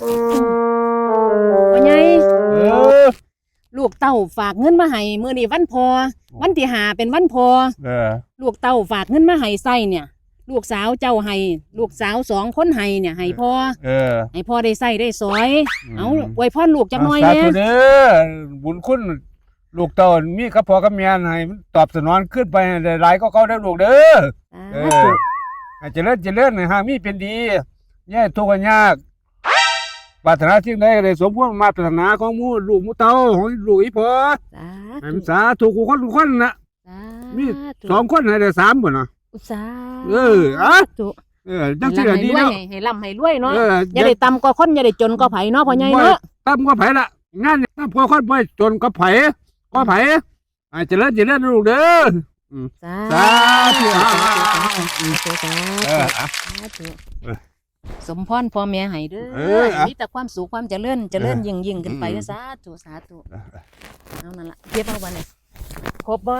พ่อใหญ่เออลูกเต้าฝากเงินมาให้มื้อนี้วันพอ วันที่หาเป็นวันพอ เออลูกเต้าฝากเงินมาให้ใส่เนี่ย ลูกสาวเจ้าให้ ลูกสาวสองคนให้เนี่ยให้พ่อเออให้พ่อได้ใส่ได้สอยมเอาอวยพรลูกจักหน่อยสาแหน่ธุเด้อบุญคุณลูกเต้ามีกับพ่อกับแม่ให้มันตอบสนองขึ้นไปให้ได้หลายก็เขาได้อลูกเด้อ เออให้เจริญเจริญให้หามีเป็นดีแย่ทุกข์ก็ยาก ปรารถนาที่ใดก็ได้สมพงษ์มาปรารถนาของหมู่ลูกหมู่เต้าของลูกอีพ่อสาให้ธุมันสาธุกูคนทุกคนน่ะสามีธุสองคนให้ได้สามบ่น่ะสาเอออะธุเออจังซี่ก็ดีให้แล้วร่ำให้ร่ำให้รวยเนาะเอออย่าได้ต่ำก็คนอย่าได้จนก็ไผเนาะพ่อใหญ่เนาะตามก็ไผละงานตามก็คนบ่จนก็ไผก็ไผให้เจริญเจริญนะลูกเด้อสาสาธุสาธุสาเอธุออะสาธุ เออ สมพรพ่อแม่ให้เด้เออออะมีแต่ความสุขความเจริญเจริญเออยิ่งยิ่งขึ้นไปอืมสาธุสาธุเอานั่นล่ะเก็บเอาไว้เลยครบบ่